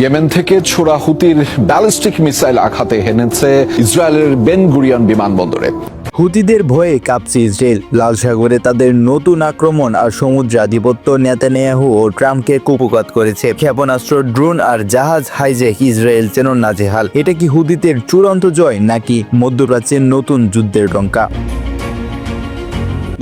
Yemen থেকে ছোড়া হুতির ballistic missile আঘাতে হেনেছে ইসরায়েলের বেন গুরিয়ান বিমানবন্দরে। হুতিদের ভয়ে কাঁপছে ইসরায়েল। লাল সাগরে তাদের নতুন আক্রমণ আর সমুদ্রে আধিপত্য নেতানিয়াহু ও ট্রাম্পকে কুপকাত করেছে। ক্ষেপণাস্ত্র, ড্রোন আর জাহাজ হাইজেক ইসরায়েল চেন নাজেহাল। এটা কি হুদিদের চূড়ান্ত জয় নাকি মধ্যপ্রাচ্যের নতুন যুদ্ধের ডঙ্কা?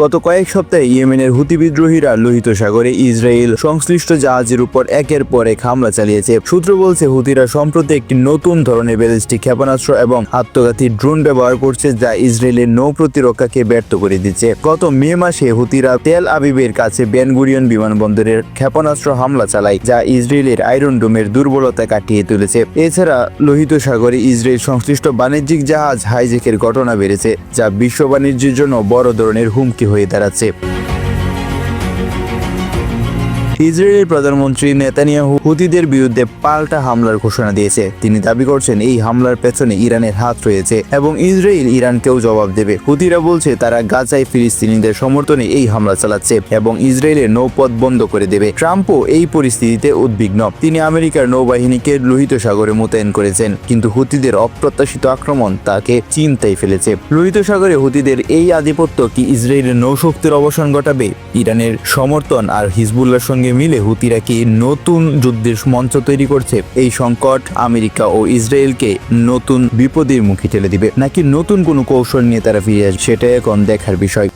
গত কয়েক সপ্তাহে ইয়েমেনের হুতি বিদ্রোহীরা লোহিত সাগরে ইসরায়েল সংশ্লিষ্ট জাহাজের উপর একের পর এক হামলা চালিয়েছে। সূত্র বলছে, হুতিরা সম্প্রতি একটি নতুন ধরনের ব্যালিস্টিক ক্ষেপণাস্ত্র এবং আত্মঘাতী ড্রোন ব্যবহার করছে যা ইসরায়েলের নৌ প্রতিরক্ষাকে ব্যর্থ করে দিচ্ছে। গত মে মাসে হুতিরা তেল আবিবের কাছে বেনগুরিয়ন বিমানবন্দরের ক্ষেপণাস্ত্র হামলা চালায়, যা ইসরায়েলের আয়রন ডোমের দুর্বলতা কাটিয়ে তুলেছে। এছাড়া, লোহিত সাগরে ইসরায়েল সংশ্লিষ্ট বাণিজ্যিক জাহাজ হাইজেকের ঘটনা বেড়েছে, যা বিশ্ব বাণিজ্যের জন্য বড় ধরনের হুমকি হয়ে দাঁড়াচ্ছে। ইসরায়েলের প্রধানমন্ত্রী নেতানিয়াহু হুতিদের বিরুদ্ধে পাল্টা হামলার ঘোষণা দিয়েছে। তিনি দাবি করছেন, এই হামলার পেছনে ইরানের হাত রয়েছে এবং ইসরায়েল ইরানকেও জবাব দেবে। হুতিরা বলছে, তারা গাজায় ফিলিস্তিনিদের সমর্থনে এই হামলা চালাচ্ছে এবং ইসরায়েলের নৌপথ বন্ধ করে দেবে। ট্রাম্পও এই পরিস্থিতিতে উদ্বিগ্ন। তিনি আমেরিকার নৌবাহিনীকে লোহিত সাগরে মোতায়েন করেছেন, কিন্তু হুতিদের অপ্রত্যাশিত আক্রমণ তাকে চিন্তায় ফেলেছে। লোহিত সাগরে হুতিদের এই আধিপত্য কি ইসরায়েলের নৌশক্তির অবসান ঘটাবে? ইরানের সমর্থন আর হিজবুল্লাহর সঙ্গে মিলে হুতিরা কি নতুন যুদ্ধের মঞ্চ তৈরি করছে? এই সংকট আমেরিকা ও ইসরায়েলকে নতুন বিপদের মুখে ঠেলে দিবে, নাকি নতুন কোনো কৌশল নিয়ে তারা ফিরে আসবে? সেটা এখন দেখার বিষয়।